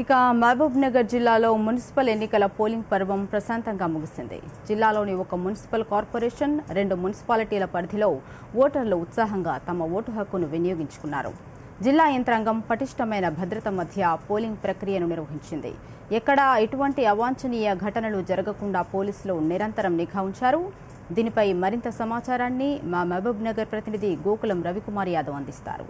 ఇక మహబూబ్ నగర్ జిల్లాలో మున్సిపల్ ఎన్నికల పోలింగ్ పర్వం ప్రశాంతంగా ముగిసింది. జిల్లాలోని ఒక మున్సిపల్ కార్పొరేషన్ రెండు మున్సిపాలిటీల పరిధిలో ఓటర్లు ఉత్సాహంగా తమ ఓటు హక్కును వినియోగించుకున్నారు. జిల్లా యంత్రాంగం పటిష్టమైన భద్రత మధ్య పోలింగ్ ప్రక్రియను నిర్వహించింది. ఎక్కడా ఎటువంటి అవాంఛనీయ ఘటనలు జరగకుండా పోలీసులు నిరంతరం నిఘా ఉంచారు. దీనిపై మరింత సమాచారాన్ని మా మహబూబ్ నగర్ ప్రతినిధి గోకులం రవికుమార్ యాదవ్ అందిస్తారు.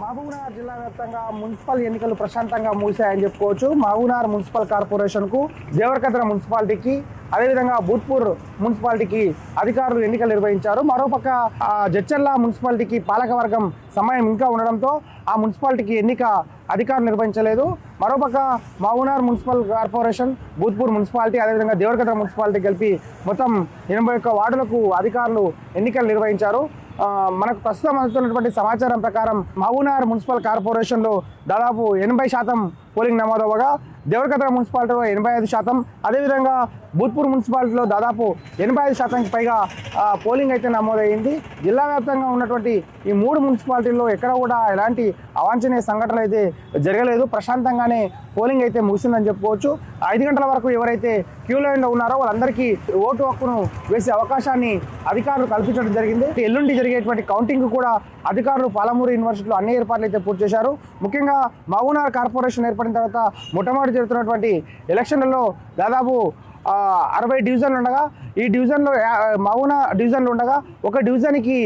మహబూబ్నగర్ జిల్లా వ్యాప్తంగా మున్సిపల్ ఎన్నికలు ప్రశాంతంగా ముగిశాయని చెప్పుకోవచ్చు. మహబూబ్నగర్ మున్సిపల్ కార్పొరేషన్కు దేవరకద్ర మున్సిపాలిటీకి అదేవిధంగా భూత్పూర్ మున్సిపాలిటీకి అధికారులు ఎన్నికలు నిర్వహించారు. మరోపక్క ఆ, జడ్చర్ల మున్సిపాలిటీకి పాలకవర్గం సమయం ఇంకా ఉండడంతో ఆ మున్సిపాలిటీకి ఎన్నిక అధికారులు నిర్వహించలేదు. మరోపక్క మావునార్ మున్సిపల్ కార్పొరేషన్ భూత్పూర్ మున్సిపాలిటీ అదేవిధంగా దేవరకద్ర మున్సిపాలిటీ కలిపి మొత్తం ఎనభై ఒక్క వార్డులకు అధికారులు ఎన్నికలు నిర్వహించారు. మనకు ప్రస్తుతం అందుతున్నటువంటి సమాచారం ప్రకారం మహబూబ్నగర్ మున్సిపల్ కార్పొరేషన్లో దాదాపు ఎనభై శాతం పోలింగ్ నమోదవగా దేవరకత్ర మున్సిపాలిటీలో ఎనభై ఐదు శాతం అదేవిధంగా భూత్పూర్ మున్సిపాలిటీలో దాదాపు ఎనభై ఐదు శాతానికి పైగా పోలింగ్ అయితే నమోదైంది. జిల్లా వ్యాప్తంగా ఉన్నటువంటి ఈ మూడు మున్సిపాలిటీల్లో ఎక్కడ కూడా ఎలాంటి అవాంఛనీయ సంఘటనలు అయితే జరగలేదు. ప్రశాంతంగానే పోలింగ్ అయితే ముగిసిందని చెప్పుకోవచ్చు. ఐదు గంటల వరకు ఎవరైతే క్యూ లైన్లో ఉన్నారో వాళ్ళందరికీ ఓటు హక్కును వేసే అవకాశాన్ని అధికారులు కల్పించడం జరిగింది. ఎల్లుండి జరిగేటువంటి కౌంటింగ్ కూడా అధికారులు పాలమూరు యూనివర్సిటీలో అన్ని ఏర్పాట్లు అయితే పూర్తి చేశారు. ముఖ్యంగా మహబూబ్నగర్ కార్పొరేషన్ ఏర్పడిన తర్వాత మొట్టమొదటి జరుగుతున్నటువంటి ఎలక్షన్లలో దాదాపు అరవై డివిజన్లు ఉండగా ఈ డివిజన్లో మౌన డివిజన్లు ఉండగా ఒక డివిజన్కి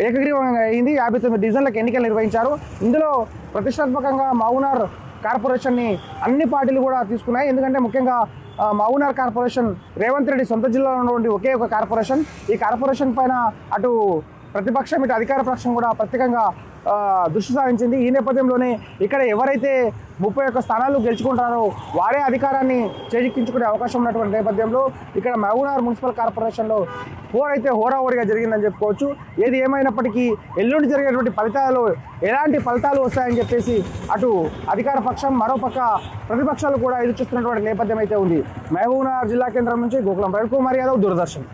ఏకగ్రీవంగా అయింది. యాభై తొమ్మిది డివిజన్లకు ఎన్నికలు నిర్వహించారు. ఇందులో ప్రతిష్టాత్మకంగా మౌనార్ కార్పొరేషన్ని అన్ని పార్టీలు కూడా తీసుకున్నాయి. ఎందుకంటే ముఖ్యంగా ఆ, కార్పొరేషన్ రేవంత్ రెడ్డి సొంత జిల్లాలో ఉన్నటువంటి ఒకే ఒక కార్పొరేషన్. ఈ కార్పొరేషన్ పైన అటు ప్రతిపక్షం ఇటు అధికార పక్షం కూడా ప్రత్యేకంగా దృష్టి సారించింది. ఈ నేపథ్యంలోనే ఇక్కడ ఎవరైతే ముప్పై ఒక్క స్థానాలు గెలుచుకుంటారో వారే అధికారాన్ని చేజిక్కించుకునే అవకాశం ఉన్నటువంటి నేపథ్యంలో ఇక్కడ మహబూనగర్ మున్సిపల్ కార్పొరేషన్లో హోర్ అయితే హోరాహోరీగా జరిగిందని చెప్పుకోవచ్చు. ఏది ఏమైనప్పటికీ ఎల్లుండి జరిగేటువంటి ఫలితాలు ఎలాంటి ఫలితాలు వస్తాయని చెప్పేసి అటు అధికార పక్షం మరోపక్క ప్రతిపక్షాలు కూడా ఎదురు చూస్తున్నటువంటి నేపథ్యం అయితే ఉంది. మహబూబ్నగర్ జిల్లా కేంద్రం నుంచి గోకులం రవికుమార్ యాదవ్ దూరదర్శన్.